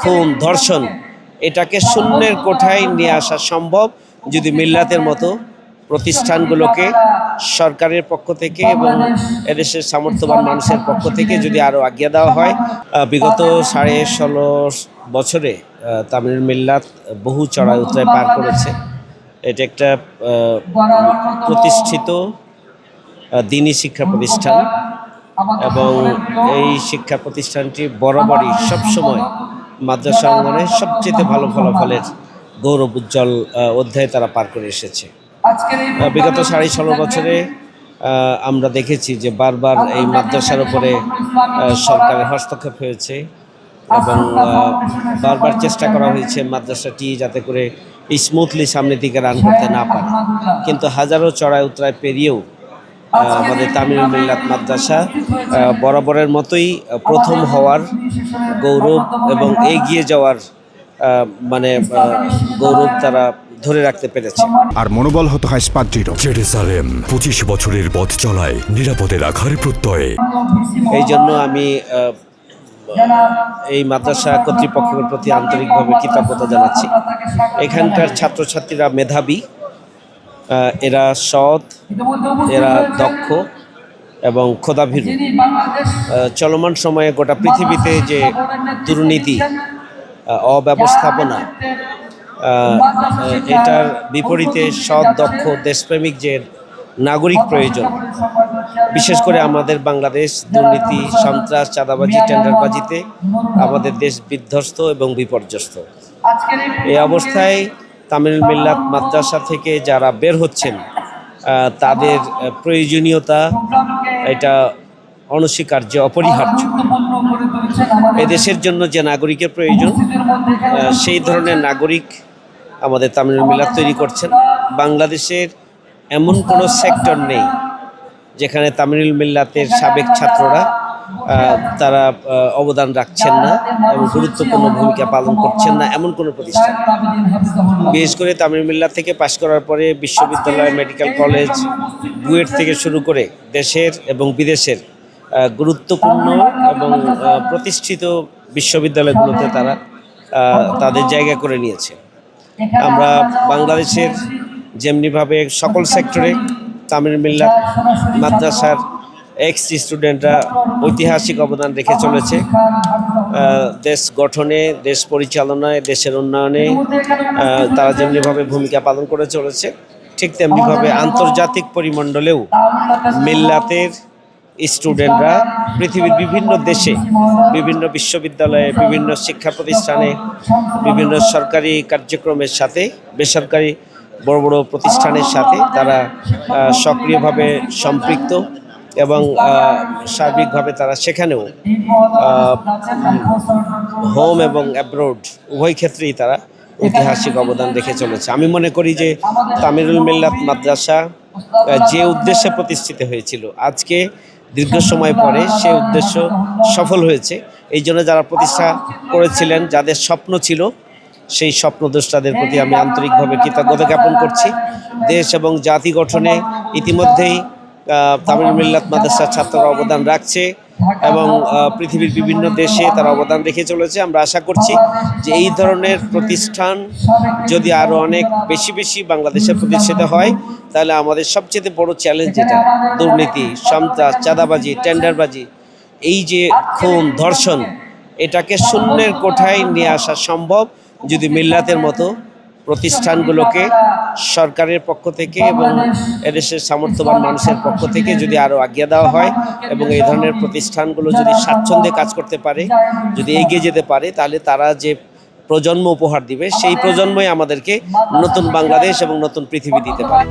খুন ধর্ষণ, এটাকে শূন্যের কোঠায় নিয়ে আসা সম্ভব যদি মিল্লাতের মতো প্রতিষ্ঠানগুলোকে সরকারের পক্ষ থেকে এবং এদেশের সামর্থ্যবান মানুষের পক্ষ থেকে যদি আরও আগিয়ে দেওয়া হয় বিগত সাড়ে ষোলো বছরে তামিল মিল্লাত বহু চড়াই উতরায় পার করেছে। এটা একটা প্রতিষ্ঠিত দিনী শিক্ষা প্রতিষ্ঠান এবং এই শিক্ষা প্রতিষ্ঠানটি বরাবরই সবসময় মাদ্রাসা অঙ্গনে সবচেয়ে ভালো ফলাফলের গৌরব উজ্জ্বল অধ্যায় তারা পার করে এসেছে। বিগত সাড়ে ষোলো বছরে আমরা দেখেছি যে বারবার এই মাদ্রাসার উপরে সরকারের হস্তক্ষেপ হয়েছে এবং বারবার চেষ্টা করা হয়েছে মাদ্রাসাটি যাতে করে স্মুথলি সামনের দিকে রান করতে না পারে। কিন্তু হাজারো চড়াই উতরায় পেরিয়েও আমাদের তামিল মিল্লাত মাদ্রাসা বরাবরের মতোই প্রথম হওয়ার গৌরব এবং এগিয়ে যাওয়ার মানে গৌরব তারা ধরে রাখতে পেরেছে। আর মনোবল হতে হয় স্পাত দৃঢ় জেরুসালেম পঁচিশ বছরের পথ চলায় নিরাপদে রাখার প্রত্যয়ে। এই জন্য আমি এই মাদ্রাসা কর্তৃপক্ষের প্রতি আন্তরিকভাবে কৃতজ্ঞতা জানাচ্ছি। এখানকার ছাত্রছাত্রীরা মেধাবী। এরা সৎ, এরা দক্ষ এবং খোদাভীরু। চলমান সময়ে গোটা পৃথিবীতে যে দুর্নীতি অব্যবস্থাপনা এটার বিপরীতে সৎ, দক্ষ, দেশপ্রেমিক যে নাগরিক প্রয়োজন, বিশেষ করে আমাদের বাংলাদেশ দুর্নীতি, সন্ত্রাস, চাঁদাবাজি, টেন্ডারবাজিতে আমাদের দেশ বিধ্বস্ত এবং বিপর্যস্ত। এই অবস্থায় তামিল মিল্লাত মাদ্রাসা থেকে যারা বের হচ্ছেন তাদের প্রয়োজনীয়তা এটা অনস্বীকার্য, অপরিহার্য। এদেশের জন্য যে নাগরিকের প্রয়োজন সেই ধরনের নাগরিক আমাদের তামিল মিল্লাত তৈরি করছেন। বাংলাদেশের এমন কোনো সেক্টর নেই যেখানে তামিল মিল্লাতের সাবেক ছাত্ররা তারা অবদান রাখছেন না এবং গুরুত্বপূর্ণ ভূমিকা পালন করছেন না এমন কোনো প্রতিষ্ঠান। বিশেষ করে তামিল মিল্লাত থেকে পাশ করার পরে বিশ্ববিদ্যালয়, মেডিকেল কলেজ, বুয়েট থেকে শুরু করে দেশের এবং বিদেশের গুরুত্বপূর্ণ এবং প্রতিষ্ঠিত বিশ্ববিদ্যালয়গুলোতে তারা তাদের জায়গা করে নিয়েছে। আমরা বাংলাদেশের যেমনিভাবে সকল সেক্টরে তামিল মিল্লাত মাদ্রাসার এক্স স্টুডেন্টরা ঐতিহাসিক অবদান রেখে চলেছে। দেশ গঠনে, দেশ পরিচালনায়, দেশের উন্নয়নে তারা যেমনিভাবে ভূমিকা পালন করে চলেছে, ঠিক তেমনিভাবে আন্তর্জাতিক পরিমণ্ডলেও মিল্লাতের স্টুডেন্টরা পৃথিবীর বিভিন্ন দেশে, বিভিন্ন বিশ্ববিদ্যালয়ে, বিভিন্ন শিক্ষা প্রতিষ্ঠানে, বিভিন্ন সরকারি কার্যক্রমের সাথে, বেসরকারি বড় বড় প্রতিষ্ঠানের সাথে তারা সক্রিয়ভাবে সম্পৃক্ত। এবং সার্বিকভাবে তারা সেখানেও হোম এবং অ্যাব্রোড উভয় ক্ষেত্রেই তারা ঐতিহাসিক অবদান রেখে চলেছে। আমি মনে করি যে তামিরুল মিল্লাত মাদ্রাসা যে উদ্দেশ্যে প্রতিষ্ঠিত হয়েছিল, আজকে দীর্ঘ সময় পরে সে উদ্দেশ্য সফল হয়েছে। এই জন্য যারা প্রতিষ্ঠা করেছিলেন, যাদের স্বপ্ন ছিল, সেই স্বপ্নদ্রষ্টাদের প্রতি আমি আন্তরিকভাবে কৃতজ্ঞতা জ্ঞাপন করছি। দেশ এবং জাতি গঠনে ইতিমধ্যেই তামিল মিল্লাত মাদ্রাসার ছাত্ররা অবদান রাখছে এবং পৃথিবীর বিভিন্ন দেশে তারা অবদান রেখে চলেছে। আমরা আশা করছি যে এই ধরনের প্রতিষ্ঠান যদি আরও অনেক বেশি বেশি বাংলাদেশে প্রতিষ্ঠিত হয়, তাহলে আমাদের সবচেয়ে বড় চ্যালেঞ্জ যেটা, দুর্নীতি, সন্ত্রাস, চাঁদাবাজি, টেন্ডারবাজি, এই যে খুন, ধর্ষণ, এটাকে শূন্যের কোঠায় নিয়ে আসা সম্ভব যদি মিল্লাতের মতো প্রতিষ্ঠানগুলোকে সরকারের পক্ষ থেকে এবং এদেশের সামর্থ্যবান মানুষের পক্ষ থেকে যদি আরও আগিয়ে দেওয়া হয় এবং এই ধরনের প্রতিষ্ঠানগুলো যদি স্বাচ্ছন্দ্যে কাজ করতে পারে, যদি এগিয়ে যেতে পারে, তাহলে তারা যে প্রজন্ম উপহার দিবে, সেই প্রজন্মই আমাদেরকে নতুন বাংলাদেশ এবং নতুন পৃথিবী দিতে পারে।